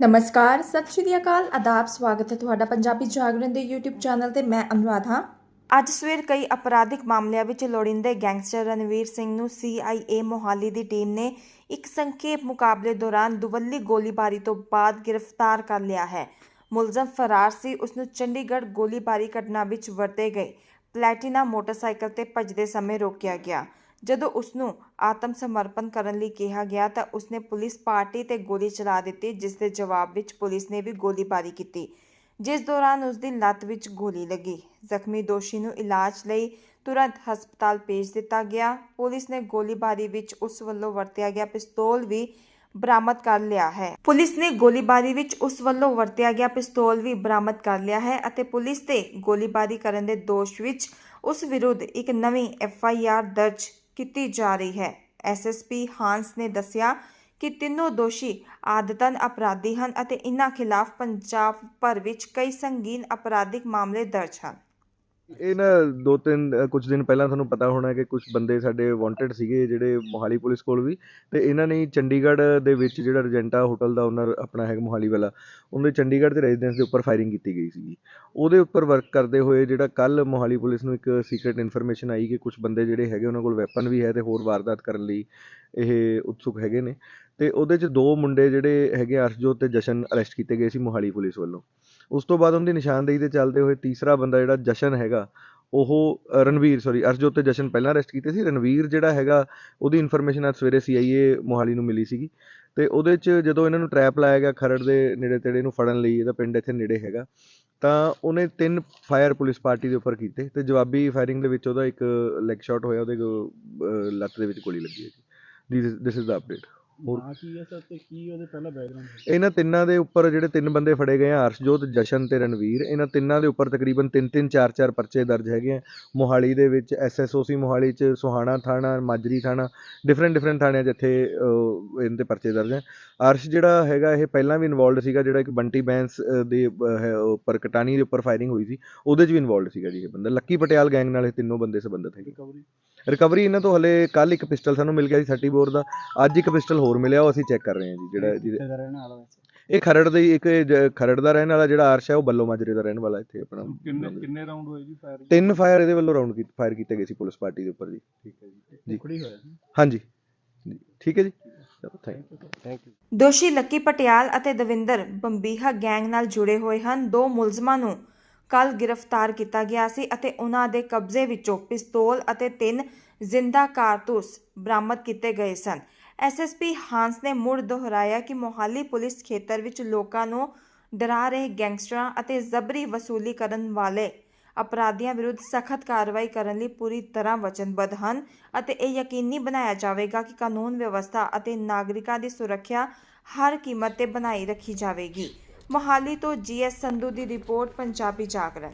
ਨਮਸਕਾਰ, ਸਤਿ ਸ਼੍ਰੀ ਅਕਾਲ, ਆਦਾਬ, ਸਵਾਗਤ ਹੈ ਤੁਹਾਡਾ ਪੰਜਾਬੀ ਜਾਗਰਣ ਦੇ YouTube ਚੈਨਲ ਤੇ ਮੈਂ ਅਨੁਰਾਧ। ਹਾਂ ਅੱਜ ਸਵੇਰ ਕਈ ਅਪਰਾਧਿਕ ਮਾਮਲਿਆਂ ਵਿੱਚ ਲੋੜਿੰਦੇ ਗੈਂਗਸਟਰ ਰਣਵੀਰ ਸਿੰਘ ਨੂੰ CIA ਮੋਹਾਲੀ ਦੀ ਟੀਮ ਨੇ ਇੱਕ ਸੰਖੇਪ ਮੁਕਾਬਲੇ ਦੌਰਾਨ ਦੁਵੱਲੀ ਗੋਲੀਬਾਰੀ ਤੋਂ ਬਾਅਦ ਗ੍ਰਿਫਤਾਰ ਕਰ ਲਿਆ ਹੈ। ਮੁਲਜ਼ਮ ਫਰਾਰ ਸੀ, ਉਸ ਨੂੰ ਚੰਡੀਗੜ੍ਹ ਗੋਲੀਬਾਰੀ ਘਟਨਾ ਵਿੱਚ ਵਰਤੇ ਗਏ। ਪਲੈਟੀਨਾ ਮੋਟਰਸਾਈਕਲ ਤੇ ਭੱਜਦੇ ਸਮੇਂ ਰੋਕਿਆ ਗਿਆ। ਜਦੋਂ ਉਸ ਨੂੰ ਆਤਮ ਸਮਰਪਣ ਕਰਨ ਲਈ ਕਿਹਾ ਗਿਆ ਤਾਂ ਉਸਨੇ ਪੁਲਿਸ ਪਾਰਟੀ ਤੇ ਗੋਲੀ ਚਲਾ ਦਿੱਤੀ ਜਿਸ ਦੇ ਜਵਾਬ ਵਿੱਚ ਪੁਲਿਸ ਨੇ ਵੀ ਗੋਲੀਬਾਰੀ ਕੀਤੀ, ਜਿਸ ਦੌਰਾਨ ਉਸ ਦੀ ਲੱਤ ਵਿੱਚ ਗੋਲੀ ਲੱਗੀ। ਜ਼ਖਮੀ ਦੋਸ਼ੀ ਨੂੰ ਇਲਾਜ ਲਈ ਤੁਰੰਤ ਹਸਪਤਾਲ ਭੇਜ ਦਿੱਤਾ ਗਿਆ। ਪੁਲਿਸ ਨੇ ਗੋਲੀਬਾਰੀ ਵਿੱਚ ਉਸ ਵੱਲੋਂ ਵਰਤਿਆ ਗਿਆ ਪਿਸਤੌਲ ਵੀ ਬਰਾਮਦ ਕਰ ਲਿਆ ਹੈ। ਪੁਲਿਸ ਨੇ ਗੋਲੀਬਾਰੀ ਵਿੱਚ ਉਸ ਵੱਲੋਂ ਵਰਤਿਆ ਗਿਆ ਪਿਸਤੌਲ ਵੀ ਬਰਾਮਦ ਕਰ ਲਿਆ ਹੈ ਅਤੇ ਪੁਲਿਸ ਤੇ ਗੋਲੀਬਾਰੀ ਕਰਨ ਦੇ ਦੋਸ਼ ਵਿੱਚ ਉਸ ਵਿਰੁੱਧ ਇੱਕ ਨਵੀਂ ਐਫ ਆਈ ਆਰ ਦਰਜ ਕੀਤੀ ਜਾ ਰਹੀ ਹੈ। ਐਸਐਸਪੀ ਹਾਂਸ ਨੇ ਦੱਸਿਆ ਕਿ ਤਿੰਨੋਂ ਦੋਸ਼ੀ ਆਦਤਨ ਅਪਰਾਧੀ ਹਨ ਅਤੇ ਇਨ੍ਹਾਂ ਖਿਲਾਫ ਪੰਜਾਬ ਭਰ ਵਿੱਚ ਕਈ ਸੰਗੀਨ ਅਪਰਾਧਿਕ ਮਾਮਲੇ ਦਰਜ ਹਨ। ਇਹ ਨਾ ਦੋ ਤਿੰਨ ਅ, ਕੁਝ ਦਿਨ ਪਹਿਲਾਂ ਤੁਹਾਨੂੰ ਪਤਾ ਹੋਣਾ ਕਿ ਕੁਝ ਬੰਦੇ ਸਾਡੇ ਵਾਂਟਡ ਸੀਗੇ ਜਿਹੜੇ ਮੋਹਾਲੀ ਪੁਲਿਸ ਕੋਲ ਵੀ ਅਤੇ ਇਹਨਾਂ ਨੇ ਚੰਡੀਗੜ੍ਹ ਦੇ ਵਿੱਚ ਜਿਹੜਾ ਰਜੈਂਟਾ ਹੋਟਲ ਦਾ ਓਨਰ ਆਪਣਾ ਹੈਗਾ ਮੋਹਾਲੀ ਵਾਲਾ ਉਹਦੇ ਚੰਡੀਗੜ੍ਹ ਦੇ ਰੈਜ਼ੀਡੈਂਸ ਦੇ ਉੱਪਰ ਫਾਇਰਿੰਗ ਕੀਤੀ ਗਈ ਸੀਗੀ। ਉਹਦੇ ਉੱਪਰ ਵਰਕ ਕਰਦੇ ਹੋਏ ਜਿਹੜਾ ਕੱਲ ਮੋਹਾਲੀ ਪੁਲਿਸ ਨੂੰ ਇੱਕ ਸੀਕ੍ਰੀਟ ਇਨਫੋਰਮੇਸ਼ਨ ਆਈ ਕਿ ਕੁਝ ਬੰਦੇ ਜਿਹੜੇ ਹੈਗੇ ਉਹਨਾਂ ਕੋਲ ਵੈਪਨ ਵੀ ਹੈ ਅਤੇ ਹੋਰ ਵਾਰਦਾਤ ਕਰਨ ਲਈ ਇਹ ਉਤਸੁਕ ਹੈਗੇ ਨੇ ਅਤੇ ਉਹਦੇ 'ਚ ਦੋ ਮੁੰਡੇ ਜਿਹੜੇ ਹੈਗੇ ਅਰਸ਼ਜੋਤ ਅਤੇ ਜਸ਼ਨ ਅਰੈਸਟ ਕੀਤੇ ਗਏ ਸੀ ਮੋਹਾਲੀ ਪੁਲਿਸ ਵੱਲੋਂ। ਉਸ ਤੋਂ ਬਾਅਦ ਉਹਦੀ ਨਿਸ਼ਾਨਦੇਹੀ ਤੇ ਚੱਲਦੇ ਹੋਏ ਤੀਸਰਾ ਬੰਦਾ ਜਿਹੜਾ ਜਸ਼ਨ ਹੈਗਾ, ਉਹ ਰਣਵੀਰ ਸੌਰੀ ਅਰਜੋਤ ਅਤੇ ਜਸ਼ਨ ਪਹਿਲਾਂ ਅਰੈਸਟ ਕੀਤੇ ਸੀ। ਰਣਵੀਰ ਜਿਹੜਾ ਹੈਗਾ, ਉਹਦੀ ਇਨਫੋਰਮੇਸ਼ਨ ਅੱਜ ਸਵੇਰੇ ਸੀ ਆਈ ਏ ਮੋਹਾਲੀ ਨੂੰ ਮਿਲੀ ਸੀਗੀ। ਅਤੇ ਉਹਦੇ 'ਚ ਜਦੋਂ ਇਹਨਾਂ ਨੂੰ ਟਰੈਪ ਲਾਇਆ ਗਿਆ ਖਰੜ ਦੇ ਨੇੜੇ ਤੇੜੇ ਨੂੰ ਫੜਨ ਲਈ, ਇਹਦਾ ਪਿੰਡ ਇੱਥੇ ਨੇੜੇ ਹੈਗਾ, ਤਾਂ ਉਹਨੇ ਤਿੰਨ ਫਾਇਰ ਪੁਲਿਸ ਪਾਰਟੀ ਦੇ ਉੱਪਰ ਕੀਤੇ ਅਤੇ ਜਵਾਬੀ ਫਾਇਰਿੰਗ ਦੇ ਵਿੱਚ ਉਹਦਾ ਇੱਕ ਲੈਗ ਸ਼ਾਟ ਹੋਇਆ, ਉਹਦੇ ਲੱਤ ਦੇ ਵਿੱਚ ਗੋਲੀ ਲੱਗੀ ਹੈ ਜੀ ਦਿਸ ਇਜ਼ ਦਾ ਅਪਡੇਟ ਹੋਰ- ਨਾਂ ਕੀ ਹੈ ਸਰ ਤੇ ਕੀ ਉਹਦੇ ਪਹਿਲਾ ਬੈਕਗ੍ਰਾਉਂਡ ਇਹਨਾਂ ਤਿੰਨਾਂ ਦੇ ਉੱਪਰ ਜਿਹੜੇ ਤਿੰਨ ਬੰਦੇ ਫੜੇ ਗਏ ਆ ਅਰਸ਼ਜੋਤ ਜਸ਼ਨ ਤੇ ਰਣਵੀਰ ਇਹਨਾਂ ਤਿੰਨਾਂ ਦੇ ਉੱਪਰ ਤਕਰੀਬਨ 3-3 4-4 ਪਰਚੇ ਦਰਜ ਹੈਗੇ ਆ। ਮੋਹਾਲੀ ਦੇ ਵਿੱਚ ਐਸਐਸਓਸੀ ਮੋਹਾਲੀ ਚ ਸੁਹਾਣਾ ਥਾਣਾ ਮਾਜਰੀ ਥਾਣਾ ਡਿਫਰੈਂਟ ਡਿਫਰੈਂਟ ਥਾਣਿਆਂ 'ਚ ਇੱਥੇ ਅਹ, ਇਹਨਾਂ ਤੇ ਪਰਚੇ ਦਰਜ ਹੈ ਅਰਸ਼ ਜਿਹੜਾ ਹੈਗਾ ਇਹ ਪਹਿਲਾਂ ਵੀ ਇਨਵੋਲਡ ਸੀਗਾ ਜਿਹੜਾ ਇੱਕ ਬੰਟੀ ਬੈਂਸ ਅਹ, ਦੇ ਅਹ, ਹੈ, ਉੱਪਰ ਕਟਾਣੀ ਦੇ ਉੱਪਰ ਫਾਇਰਿੰਗ ਹੋਈ ਸੀ ਉਹਦੇ 'ਚ ਵੀ ਇਨਵੋਲਡ ਸੀਗਾ ਜੀ ਇਹ ਬੰਦਾ। ਲੱਕੀ ਪਟਿਆਲ ਗੈਂਗ ਨਾਲ ਇਹ ਤਿੰਨੋਂ ਬੰਦੇ ਸੰਬੰਧਿਤ ਹੈਗੇ। ਰਿਕਵਰੀ ਰਿਕਵਰੀ ਇਹਨਾਂ ਤੋਂ ਹਲੇ ਕੱਲ ਇੱਕ ਪਿਸਟਲ ਸਾਨੂੰ ਮਿਲ ਗਿਆ ਸੀ 30 ਬੋਰ ਦਾ। ਅੱਜ ਇੱਕ ਪਿਸਟਲ ਹੋਰ ਮਿਲਿਆ ਉਹ ਅਸੀਂ ਚੈੱਕ ਕਰ ਰਹੇ ਹਾਂ ਜੀ ਜਿਹੜਾ ਜਿਹਦੇ ਇਹ ਖਰੜ ਦੇ ਇੱਕ ਜ- ਖਰੜ ਦਾ ਰਹਿਣ ਵਾਲਾ ਜਿਹੜਾ ਅਰਸ਼ ਹੈ ਉਹ ਬੱਲੋ ਮਾਜਰੇ ਦਾ ਰਹਿਣ ਵਾਲਾ ਇੱਥੇ ਆਪਣਾ। ਕਿੰਨੇ ਕਿੰਨੇ ਰਾਉਂਡ ਹੋਏ ਜੀ ਫਾਇਰ ਤਿੰਨ ਫਾਇਰ ਇਹਦੇ ਵੱਲੋਂ ਰਾਉਂਡ ਫਾਇਰ ਕੀਤੇ ਗਏ ਸੀ ਪੁਲਿਸ ਪਾਰਟੀ ਦੇ ਉੱਪਰ ਜੀ। ਠੀਕ ਹੈ ਜੀ। ਜੀ। ਟੁਕੜੀ ਹੋਇਆ ਸੀ ਹਾਂਜੀ। ਜੀ, ਠੀਕ ਹੈ ਜੀ। ਚਲੋ ਥੈਂਕ ਯੂ ਥੈਂਕ ਯੂ ਦੋਸ਼ੀ ਲੱਕੀ ਪਟਿਆਲ ਅਤੇ ਦਵਿੰਦਰ ਬੰਬੀਹਾ ਗੈਂਗ ਨਾਲ ਜੁੜੇ ਹੋਏ ਹਨ। ਦੋ ਮੁਲਜ਼ਮਾਂ ਨੂੰ ਕੱਲ ਗ੍ਰਿਫਤਾਰ ਕੀਤਾ ਗਿਆ ਸੀ ਅਤੇ ਉਹਨਾਂ ਦੇ ਕਬਜ਼ੇ ਵਿੱਚੋਂ ਪਿਸਤੌਲ ਅਤੇ ਤਿੰਨ ਜ਼ਿੰਦਾ ਕਾਰਤੂਸ ਬਰਾਮਦ ਕੀਤੇ ਗਏ ਸਨ। ਐਸਐਸਪੀ ਹਾਂਸ ਨੇ ਮੁੜ ਦੁਹਰਾਇਆ ਕਿ ਮੋਹਾਲੀ ਪੁਲਿਸ ਖੇਤਰ ਵਿੱਚ ਲੋਕਾਂ ਨੂੰ ਡਰਾ ਰਹੇ ਗੈਂਗਸਟਰਾਂ ਅਤੇ ਜ਼ਬਰੀ ਵਸੂਲੀ ਕਰਨ ਵਾਲੇ ਅਪਰਾਧੀਆਂ ਵਿਰੁੱਧ ਸਖਤ ਕਾਰਵਾਈ ਕਰਨ ਲਈ ਪੂਰੀ ਤਰ੍ਹਾਂ ਵਚਨਬੱਧ ਹਨ ਅਤੇ ਇਹ ਯਕੀਨੀ ਬਣਾਇਆ ਜਾਵੇਗਾ ਕਿ ਕਾਨੂੰਨ ਵਿਵਸਥਾ ਅਤੇ ਨਾਗਰਿਕਾਂ ਦੀ ਸੁਰੱਖਿਆ ਹਰ ਕੀਮਤ ਤੇ ਬਣਾਈ ਰੱਖੀ ਜਾਵੇਗੀ। ਮੋਹਾਲੀ ਤੋਂ ਜੀਐਸ ਸੰਧੂ ਦੀ ਰਿਪੋਰਟ ਪੰਜਾਬੀ ਜਾਗਰਣ।